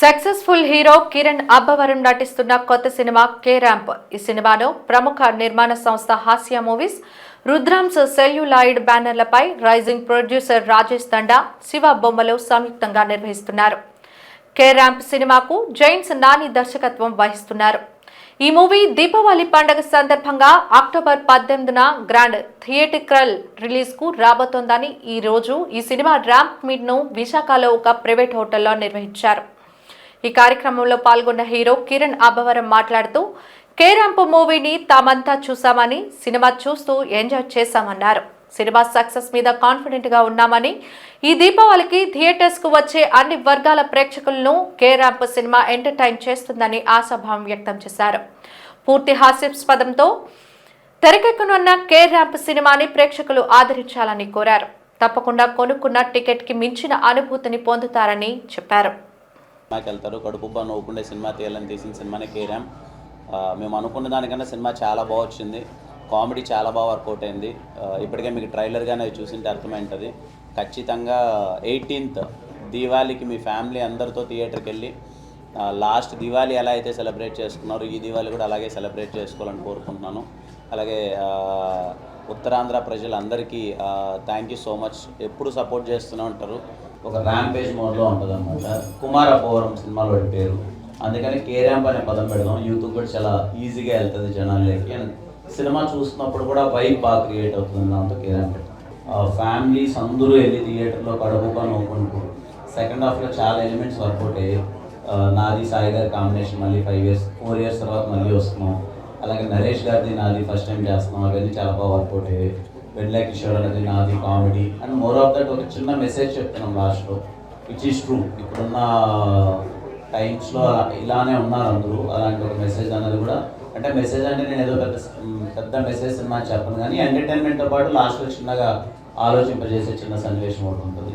Successful hero Kiran Abbavaram నటిస్తున్న కొత్త cinema K ramp. ఈ సినిమాను ప్రముఖ నిర్మాణ సంస్థ హాస్య మూవీస్ రుద్రాంశ్ సెల్యులాయిడ్ బ్యానర్లపై రైజింగ్ ప్రొడ్యూసర్ రాజేష్ తండా శివ బొమ్మలు సంయుక్తంగా నిర్వహిస్తున్నారు. కే ర్యాంప్ సినిమాకు జైన్స్ నాని దర్శకత్వం వహిస్తున్నారు. ఈ మూవీ దీపావళి పండుగ సందర్భంగా అక్టోబర్ పద్దెనిమిదిన గ్రాండ్ థియేటికల్ రిలీజ్కు రాబోతోందని ఈ రోజు ఈ సినిమా ర్యాంప్ మీట్ను విశాఖలో ఒక ప్రైవేట్ హోటల్లో నిర్వహించారు. ఈ కార్యక్రమంలో పాల్గొన్న హీరో కిరణ్ అబ్బవరం మాట్లాడుతూ కే మూవీని తామంతా చూసామని సినిమా చూస్తూ ఎంజాయ్ చేశామన్నారు. సినిమా సక్సెస్ మీద కాన్ఫిడెంట్గా ఉన్నామని ఈ దీపావళికి థియేటర్స్కు వచ్చే అన్ని వర్గాల ప్రేక్షకులను కేరాంపు ర్యాంప్ సినిమా ఎంటర్టైన్ చేస్తుందని ఆశాభావం వ్యక్తం చేశారు. పూర్తి హాస్యాస్పదంతో తెరకెక్కనున్న కే ర్యాంప్ సినిమాని ప్రేక్షకులు ఆదరించాలని కోరారు. తప్పకుండా కొనుక్కున్న టికెట్కి మించిన అనుభూతిని పొందుతారని చెప్పారు. సినిమాకి వెళ్తారు కడుపుబ్బా నవ్వుకుండే సినిమా తీయాలని తీసిన సినిమానే కేరాం మేము అనుకున్న దానికన్నా సినిమా చాలా బాగా వచ్చింది. కామెడీ చాలా బాగా వర్కౌట్ అయింది. ఇప్పటికే మీకు ట్రైలర్గానే చూసింటే అర్థమైంటుంది. ఖచ్చితంగా ఎయిటీన్త్ దీవాళికి మీ ఫ్యామిలీ అందరితో థియేటర్కి వెళ్ళి లాస్ట్ దివాళీ ఎలా అయితే సెలబ్రేట్ చేసుకున్నారో ఈ దివాళీ కూడా అలాగే సెలబ్రేట్ చేసుకోవాలని కోరుకుంటున్నాను. అలాగే ఉత్తరాంధ్ర ప్రజలందరికీ థ్యాంక్ యూ సో మచ్ ఎప్పుడు సపోర్ట్ చేస్తూనే ఉంటారు ఒక ర్యాంపేజ్ మోడ్లో ఉంటుంది అనమాట కుమారపోవరం సినిమాలో వాడి పేరు. అందుకని కేరాంప్ అనే పదం పెడదాం. యూత్ కూడా చాలా ఈజీగా వెళ్తుంది జనాలకి అండ్ సినిమా చూస్తున్నప్పుడు కూడా వైబ్ బాగా క్రియేట్ అవుతుంది దాంతో కేరాంప్ ఫ్యామిలీస్ అందరూ వెళ్ళి థియేటర్లో కడుపుగా నవ్వుకుంటూ సెకండ్ హాఫ్లో చాలా ఎలిమెంట్స్ వర్కౌట్ అయ్యాయి నాది సాయి గారి కాంబినేషన్ మళ్ళీ ఫైవ్ ఇయర్స్ ఫోర్ ఇయర్స్ తర్వాత మళ్ళీ వస్తున్నాం. అలాగే నరేష్ గారిది నాది ఫస్ట్ టైం చేస్తున్నాం. అవన్నీ చాలా బాగా వర్కౌట్ అయ్యాయి వెడ్లా కిషోర్ అనేది నాది comedy. And more of that ఒక చిన్న మెసేజ్ చెప్తున్నాం లాస్ట్లో విచ్ ఈస్ ట్రూ ఇప్పుడున్న టైమ్స్లో ఇలానే ఉన్నారు అందరూ. అలాంటి ఒక మెసేజ్ అనేది కూడా. అంటే మెసేజ్ అంటే నేను ఏదో పెద్ద పెద్ద మెసేజ్ సినిమా చెప్పను. కానీ ఎంటర్టైన్మెంట్తో పాటు లాస్ట్లో చిన్నగా ఆలోచింపజేసే చిన్న సన్నివేశం ఒకటి ఉంటుంది.